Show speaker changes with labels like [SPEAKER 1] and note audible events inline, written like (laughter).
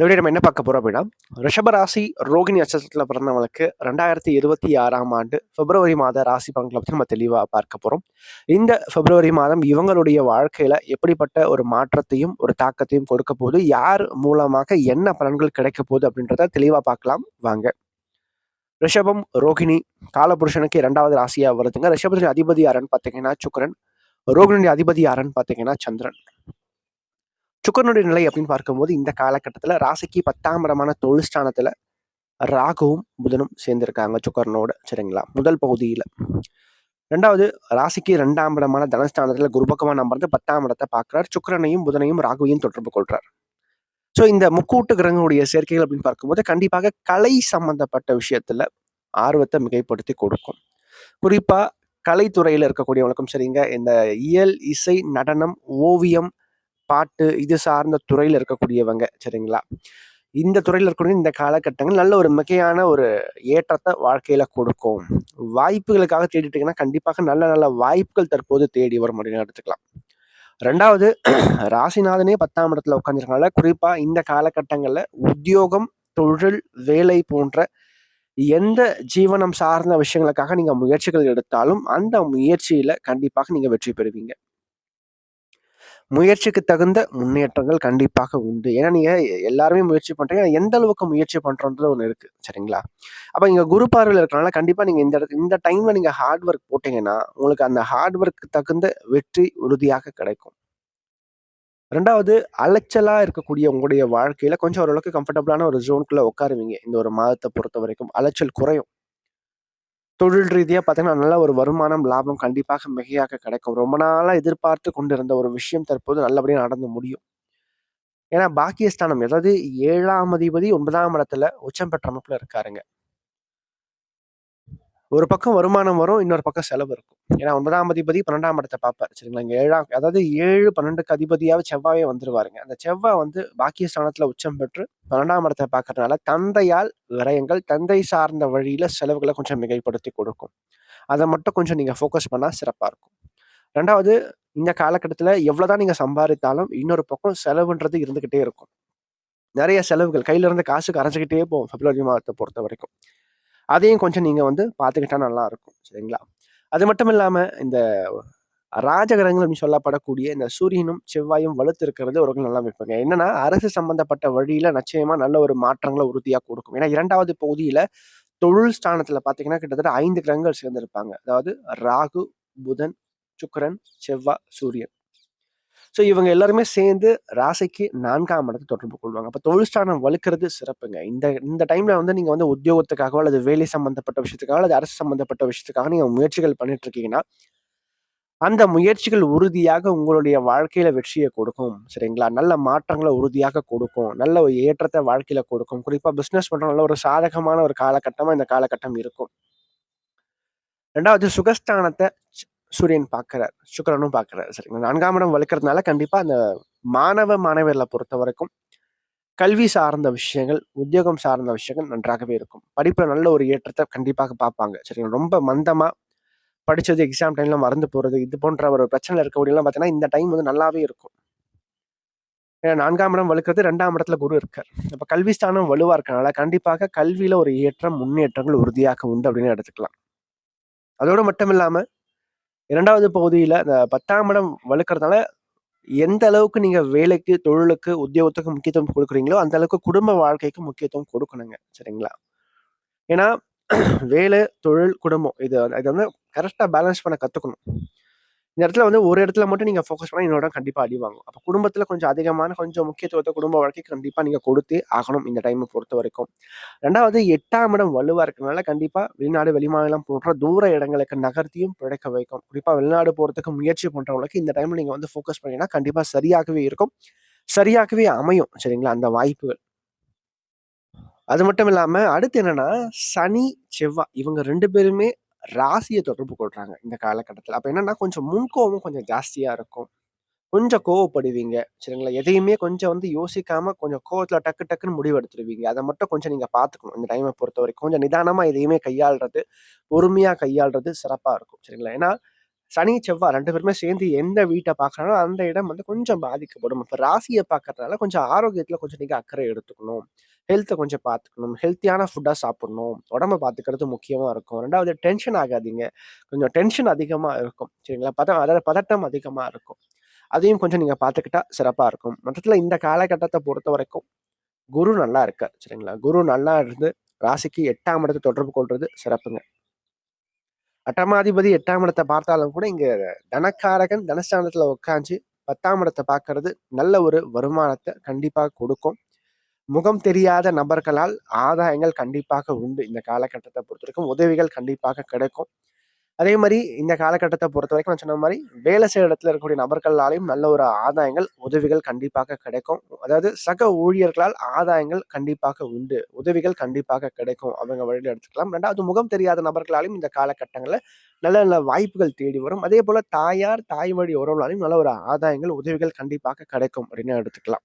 [SPEAKER 1] இந்த வீடியோ நம்ம என்ன பார்க்க போகிறோம் அப்படின்னா ரிஷபராசி ரோகிணி நட்சத்திரத்தில் பிறந்தவங்களுக்கு ரெண்டாயிரத்தி இருபத்தி ஆறாம் ஆண்டு பிப்ரவரி மாத ராசி பங்களை பற்றி நம்ம தெளிவாக பார்க்க போகிறோம் இந்த பிப்ரவரி மாதம் இவங்களுடைய வாழ்க்கையில் எப்படிப்பட்ட ஒரு மாற்றத்தையும் ஒரு தாக்கத்தையும் கொடுக்க போது யார் மூலமாக என்ன பலன்கள் கிடைக்க போகுது அப்படின்றத தெளிவாக பார்க்கலாம். வாங்க. ரிஷபம் ரோகிணி காலபுருஷனுக்கு இரண்டாவது ராசியாக வருதுங்க. ரிஷபத்தின் அதிபதி யாருன்னு பார்த்தீங்கன்னா சுக்கரன். ரோகிணியுடைய அதிபதி யாருன்னு பார்த்தீங்கன்னா சந்திரன். சுக்கரனுடைய நிலை அப்படின்னு பார்க்கும்போது இந்த காலகட்டத்தில் ராசிக்கு பத்தாம் இடமான தொழில் ஸ்தானத்தில் ராகுவும் புதனும் சேர்ந்திருக்காங்க சுக்கரனோட சரிங்களா? முதல் பகுதியில். ரெண்டாவது ராசிக்கு ரெண்டாம் இடமான தனஸ்தானத்தில் குருபக்கமான அமர்ந்து பத்தாம் இடத்தை பார்க்கிறார். சுக்கரனையும் புதனையும் ராகுவையும் தொடர்பு கொள்கிறார் ஸோ இந்த முக்கூட்டு கிரகங்களுடைய சேர்க்கைகள் அப்படின்னு பார்க்கும்போது கண்டிப்பாக கலை சம்பந்தப்பட்ட விஷயத்தில் ஆர்வத்தை மிகைப்படுத்தி கொடுக்கும். குறிப்பாக கலைத்துறையில் இருக்கக்கூடியவங்களுக்கும் சரிங்க இந்த இயல் இசை நடனம் ஓவியம் பாட்டு இது சார்ந்த துறையில் இருக்கக்கூடியவங்க சரிங்களா? இந்த துறையில் இருக்கக்கூடிய இந்த காலகட்டங்கள் நல்ல ஒரு மிகையான ஒரு ஏற்றத்தை வாழ்க்கையில் கொடுக்கும். வாய்ப்புகளுக்காக தேடிட்டீங்கன்னா கண்டிப்பாக நல்ல நல்ல வாய்ப்புகள் தற்போது தேடி வரும் அப்படின்னு எடுத்துக்கலாம். ரெண்டாவது (clears throat) ராசிநாதனே பத்தாம் இடத்துல உட்காந்துருக்கனால குறிப்பாக இந்த காலகட்டங்களில் உத்தியோகம் தொழில் வேலை போன்ற எந்த ஜீவனம் சார்ந்த விஷயங்களுக்காக நீங்கள் முயற்சிகள் எடுத்தாலும் அந்த முயற்சியில் கண்டிப்பாக நீங்கள் வெற்றி பெறுவீங்க. முயற்சிக்கு தகுந்த முன்னேற்றங்கள் கண்டிப்பாக உண்டு. ஏன்னா நீங்க எல்லாருமே முயற்சி பண்றீங்க. எந்த அளவுக்கு முயற்சி பண்றோன்றது ஒன்று இருக்கு. சரிங்களா? அப்ப இங்க குரு பார்வையில் இருக்கனால கண்டிப்பா நீங்க இந்த இடத்து- இந்த டைம்ல நீங்க ஹார்ட் ஒர்க் போட்டீங்கன்னா உங்களுக்கு அந்த ஹார்ட் ஒர்க்கு தகுந்த வெற்றி உறுதியாக கிடைக்கும். ரெண்டாவது அலைச்சலா இருக்கக்கூடிய உங்களுடைய வாழ்க்கையில கொஞ்சம் ஓரளவுக்கு கம்ஃபர்டபுளான ஒரு ஜோனுக்குள்ள உட்காருவீங்க. இந்த ஒரு மாதத்தை பொறுத்த வரைக்கும் அலைச்சல் குறையும். தொழில் ரீதியா பார்த்தீங்கன்னா நல்ல ஒரு வருமானம் லாபம் கண்டிப்பாக மிகையாக கிடைக்கும். ரொம்ப நாளா எதிர்பார்த்து கொண்டிருந்த ஒரு விஷயம் தற்போது நல்லபடியா நடந்து முடியும். ஏன்னா பாக்கியஸ்தானம் அதாவது ஏழாம் அதிபதி ஒன்பதாம் இடத்துல உச்சம் பெற்ற அமைப்புல இருக்காருங்க. ஒரு பக்கம் வருமானம் வரும் இன்னொரு பக்கம் செலவு இருக்கும். ஏன்னா ஒன்பதாம் அதிபதி பன்னெண்டாம் இடத்தை பார்ப்பார். சரிங்களா? இங்கே ஏழாம் அதாவது ஏழு பன்னெண்டுக்கு அதிபதியாக செவ்வாயே வந்துருவாருங்க. அந்த செவ்வாய் வந்து பாக்கியஸ்தானத்துல உச்சம் பெற்று பன்னெண்டாம் இடத்தை பார்க்கறதுனால தந்தையால் விரயங்கள் தந்தை சார்ந்த வழியில் செலவுகளை கொஞ்சம் மிகைப்படுத்தி கொடுக்கும். அதை மட்டும் கொஞ்சம் நீங்கள் ஃபோக்கஸ் பண்ணால் சிறப்பாக இருக்கும். ரெண்டாவது இந்த காலகட்டத்தில் எவ்வளோதான் நீங்கள் சம்பாதித்தாலும் இன்னொரு பக்கம் செலவுன்றது இருந்துகிட்டே இருக்கும். நிறைய செலவுகள் கையிலிருந்து காசு கரைஞ்சிக்கிட்டே போகும் பிப்ரவரி மாதத்தை பொறுத்த வரைக்கும் அதையும் கொஞ்சம் நீங்கள் வந்து பார்த்துக்கிட்டா நல்லாயிருக்கும் சரிங்களா? அது மட்டும் இல்லாமல் இந்த ராஜகிரகங்கள் அப்படின்னு சொல்லப்படக்கூடிய இந்த சூரியனும் செவ்வாயும் வலுத்து இருக்கிறது ஒரு நல்லா வைப்பாங்க என்னன்னா அரசு சம்பந்தப்பட்ட வழியில நிச்சயமா நல்ல ஒரு மாற்றங்களை உறுதியாக கொடுக்கும். ஏன்னா இரண்டாவது பகுதியில தொழில் ஸ்தானத்துல பாத்தீங்கன்னா கிட்டத்தட்ட ஐந்து கிரகங்கள் சேர்ந்திருப்பாங்க. அதாவது ராகு புதன் சுக்கரன் செவ்வாய் சூரியன். ஸோ இவங்க எல்லாருமே சேர்ந்து ராசிக்கு நான்காம் இடத்தை தொடர்பு கொள்வாங்க. அப்போ தொழில் ஸ்தானம் வலுக்கிறது சிறப்புங்க. இந்த இந்த டைமில் வந்து நீங்கள் வந்து உத்தியோகத்துக்காகவோ அல்லது வேலை சம்மந்தப்பட்ட விஷயத்துக்காக அல்லது அரசு சம்மந்தப்பட்ட விஷயத்துக்காக நீங்கள் முயற்சிகள் பண்ணிட்டு இருக்கீங்கன்னா அந்த முயற்சிகள் உறுதியாக உங்களுடைய வாழ்க்கையில வெற்றியை கொடுக்கும். சரிங்களா? நல்ல மாற்றங்களை உறுதியாக கொடுக்கும். நல்ல ஒரு ஏற்றத்தை வாழ்க்கையில கொடுக்கும். குறிப்பா பிசினஸ் பண்ற நல்ல ஒரு சாதகமான ஒரு காலகட்டமா இந்த காலகட்டம் இருக்கும். ரெண்டாவது சுகஸ்தானத்தை சூரியன் பார்க்கிறார் சுக்கரனும் பார்க்கிறார். சரிங்களா? நான்காம் இடம் வளர்க்குறதுனால கண்டிப்பாக அந்த மாணவ மாணவியர்களை பொறுத்த வரைக்கும் கல்வி சார்ந்த விஷயங்கள் உத்தியோகம் சார்ந்த விஷயங்கள் நன்றாகவே இருக்கும். படிப்பில் நல்ல ஒரு ஏற்றத்தை கண்டிப்பாக பார்ப்பாங்க. சரிங்களா? ரொம்ப மந்தமாக படிச்சது எக்ஸாம் டைம்ல மறந்து போகிறது இது போன்ற ஒரு பிரச்சனை இருக்கக்கூடியலாம் பார்த்தீங்கன்னா இந்த டைம் வந்து நல்லாவே இருக்கும். ஏன்னா நான்காம் இடம் வலுக்கிறது ரெண்டாம் இடத்துல குரு இருக்கார். அப்போ கல்வி ஸ்தானம் வலுவாக இருக்கனால கண்டிப்பாக கல்வியில் ஒரு ஏற்றம் முன்னேற்றங்கள் உறுதியாக உண்டு அப்படின்னு எடுத்துக்கலாம். அதோடு மட்டும் இல்லாமல் இரண்டாவது பகுதியில் அந்த பத்தாம் இடம் வலுக்கிறதுனால எந்த அளவுக்கு நீங்க வேலைக்கு தொழிலுக்கு உத்தியோகத்துக்கு முக்கியத்துவம் கொடுக்குறீங்களோ அந்த அளவுக்கு குடும்ப வாழ்க்கைக்கு முக்கியத்துவம் கொடுக்கணுங்க. சரிங்களா? ஏன்னா வேலை தொழில் குடும்பம் இது இது வந்து கரெக்டாக பேலன்ஸ் பண்ண கற்றுக்கணும் இந்த இடத்துல வந்து ஒரு இடத்துல மட்டும் நீங்கள் ஃபோக்கஸ் பண்ணால் இன்னொரு கண்டிப்பாக கண்டிப்பா அடி வாங்கும். அப்போ குடும்பத்தில் கொஞ்சம் அதிகமான கொஞ்சம் முக்கியத்துவத்தை குடும்ப வாழ்க்கைக்கு கண்டிப்பாக நீங்கள் கொடுத்து ஆகணும் இந்த டைமை பொறுத்த வரைக்கும். ரெண்டாவது எட்டாம் இடம் வலுவாக இருக்கனால கண்டிப்பாக வெளிநாடு வெளிமாநிலம் போன்ற தூர இடங்களுக்கு நகர்த்தியும் பிழைக்க வைக்கும். குறிப்பாக வெளிநாடு போகிறதுக்கு முயற்சி பண்ணுறவங்களுக்கு இந்த டைமில் நீங்கள் வந்து ஃபோக்கஸ் பண்ணீங்கன்னா கண்டிப்பாக சரியாகவே இருக்கும். சரியாகவே அமையும். சரிங்களா? அந்த வாய்ப்புகள். அது மட்டும் இல்லாமல் அடுத்து என்னன்னா சனி செவ்வாய் இவங்க ரெண்டு பேருமே ராசியை தொடர்பு கொள்கிறாங்க இந்த காலகட்டத்தில். அப்போ என்னன்னா கொஞ்சம் முன்கோபம் கொஞ்சம் ஜாஸ்தியாக இருக்கும். கொஞ்சம் கோவப்படுவீங்க. சரிங்களா? எதையுமே கொஞ்சம் வந்து யோசிக்காம கொஞ்சம் கோவத்தில் டக்கு டக்குன்னு முடிவெடுத்துடுவீங்க அதை மட்டும் கொஞ்சம் நீங்கள் பார்த்துக்கணும். இந்த டைமை பொறுத்த வரைக்கும். கொஞ்சம் நிதானமாக எதையுமே கையாளுறது பொறுமையாக கையாளுறது சிறப்பாக இருக்கும். சரிங்களா? ஏன்னா சனி செவ்வாய் ரெண்டு பேருமே சேர்ந்து எந்த வீட்டை பார்க்குறாங்களோ அந்த இடம் வந்து கொஞ்சம் பாதிக்கப்படும். இப்போ ராசியை பார்க்கறதுனால கொஞ்சம் ஆரோக்கியத்தில் கொஞ்சம் நீங்கள் அக்கறை எடுத்துக்கணும். ஹெல்த்தை கொஞ்சம் பார்த்துக்கணும் ஹெல்த்தியான ஃபுட்டாக சாப்பிடணும். உடம்ப பார்த்துக்கிறது முக்கியமாக இருக்கும். ரெண்டாவது டென்ஷன் ஆகாதீங்க. கொஞ்சம் டென்ஷன் அதிகமாக இருக்கும். சரிங்களா? பதம் அதாவது பதட்டம் அதிகமாக இருக்கும். அதையும் கொஞ்சம் நீங்கள் பார்த்துக்கிட்டா சிறப்பாக இருக்கும். மொத்தத்தில் இந்த காலகட்டத்தை பொறுத்த வரைக்கும் குரு நல்லா இருக்கார். சரிங்களா? குரு நல்லா இருந்து ராசிக்கு எட்டாம் இடத்தை தொடர்பு கொள்வது சிறப்புங்க. அட்டமாதிபதி எட்டாம் இடத்தை பார்த்தாலும் கூட இங்க தனக்காரகன் தனஸ்தானத்துல உட்காந்து பத்தாம் இடத்தை பார்க்கறது நல்ல ஒரு வருமானத்தை கண்டிப்பா கொடுக்கும். முகம் தெரியாத நபர்களால் ஆதாயங்கள் கண்டிப்பாக உண்டு. இந்த காலகட்டத்தை பொறுத்த வரைக்கும் உதவிகள் கண்டிப்பாக கிடைக்கும். அதே மாதிரி இந்த காலகட்டத்தை பொறுத்த வரைக்கும் நான் சொன்ன மாதிரி வேலை செய்கிற இடத்துல இருக்கக்கூடிய நபர்களாலையும் நல்ல ஒரு ஆதாயங்கள் உதவிகள் கண்டிப்பாக கிடைக்கும். அதாவது சக ஊழியர்களால் ஆதாயங்கள் கண்டிப்பாக உண்டு. உதவிகள் கண்டிப்பாக கிடைக்கும். அவங்க வழியில் எடுத்துக்கலாம். ரெண்டாவது முகம் தெரியாத நபர்களாலையும் இந்த காலகட்டங்களில் நல்ல நல்ல வாய்ப்புகள் தேடி வரும். அதே போல் தாயார் தாய் வழி உறவுகளாலையும் நல்ல ஒரு ஆதாயங்கள் உதவிகள் கண்டிப்பாக கிடைக்கும் அப்படின்னு எடுத்துக்கலாம்.